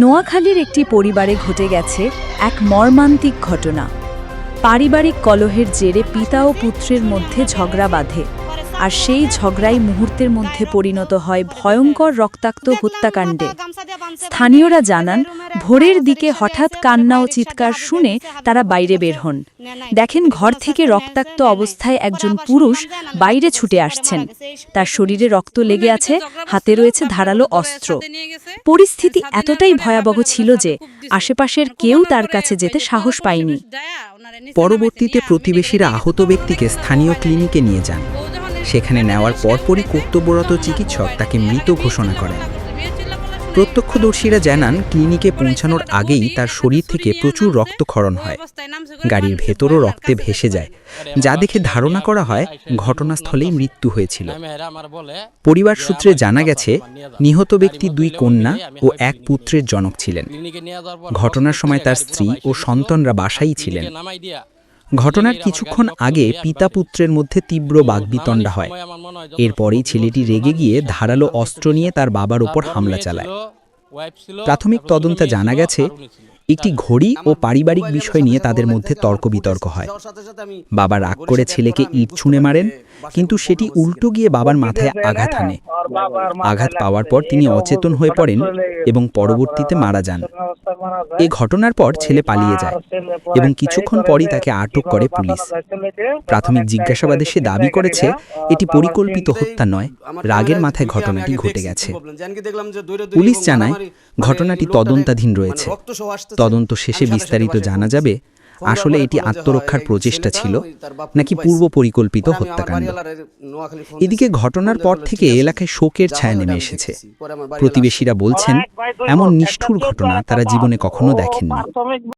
নোয়াখালীর একটি পরিবারে ঘটে গেছে এক মর্মান্তিক ঘটনা। পারিবারিক কলহের জেরে পিতা ও পুত্রের মধ্যে ঝগড়া বাঁধে, আর সেই ঝগড়াই মুহূর্তের মধ্যে পরিণত হয় ভয়ঙ্কর রক্তাক্ত হত্যাকাণ্ডে। স্থানীয়রা জানান, ভোরের দিকে হঠাৎ কান্না ও চিৎকার শুনে তারা বাইরে বের হন। দেখেন ঘর থেকে রক্তাক্ত অবস্থায় একজন পুরুষ বাইরে ছুটে আসছেন। তার শরীরে রক্ত লেগে আছে, হাতে রয়েছে ধারালো অস্ত্র। পরিস্থিতি এতটাই ভয়াবহ ছিল যে আশেপাশের কেউ তার কাছে যেতে সাহস পায়নি। পরবর্তীতে প্রতিবেশীরা আহত ব্যক্তিকে স্থানীয় ক্লিনিকে নিয়ে যান। সেখানে নেওয়ার পরপরই কর্তব্যরত চিকিৎসক তাকে মৃত ঘোষণা করেন। প্রত্যক্ষদর্শীরা জানান, ক্লিনিকে পৌঁছানোর আগেই তার শরীর থেকে প্রচুর রক্তক্ষরণ হয়। গাড়ির ভেতরও রক্তে ভেসে যায়। যা দেখে ধারণা করা হয়, ঘটনাস্থলেই মৃত্যু হয়েছিল। পরিবার সূত্রে জানা গেছে, নিহত ব্যক্তি দুই কন্যা ও এক পুত্রের জনক ছিলেন। ঘটনার সময় তার স্ত্রী ও সন্তানরা বাসাই ছিলেন। ঘটনার কিছুক্ষণ আগে পিতা পুত্রের মধ্যে তীব্র বাগবিতণ্ডা হয়। এরপরেই ছেলেটি রেগে গিয়ে ধারালো অস্ত্র নিয়ে তার বাবার ওপর হামলা চালায়। প্রাথমিক তদন্তে জানা গেছে একটি ঘড়ি ও পারিবারিক বিষয় নিয়ে তাদের মধ্যে তর্ক বিতর্ক হয়। বাবা রাগ করে ছেলেকে ইট ছুঁড়ে মারেন কিন্তু সেটি উল্টো গিয়ে বাবার মাথায় আঘাত হানে। আঘাত পাওয়ার পর তিনি অচেতন হয়ে পড়েন এবং পরবর্তীতে মারা যান। এ ঘটনার পর ছেলে পালিয়ে যায় এবং কিছুক্ষণ পরই তাকে আটক করে পুলিশ। প্রাথমিক জিজ্ঞাসাবাদে সে দাবি করেছে এটি পরিকল্পিত হত্যা নয়। রাগের মাথায় ঘটনাটি ঘটে গেছে। পুলিশ জানায় ঘটনাটি তদন্তাধীন রয়েছে। তদন্ত শেষে বিস্তারিত জানা যাবে আসলে এটি আত্মরক্ষার প্রচেষ্টা ছিল নাকি পূর্ব পরিকল্পিত হত্যাকাণ্ড? এদিকে ঘটনার পর থেকে এলাকায় শোকের ছায়া নেমে এসেছে। প্রতিবেশীরা বলছেন এমন নিষ্ঠুর ঘটনা তারা জীবনে কখনো দেখেননি।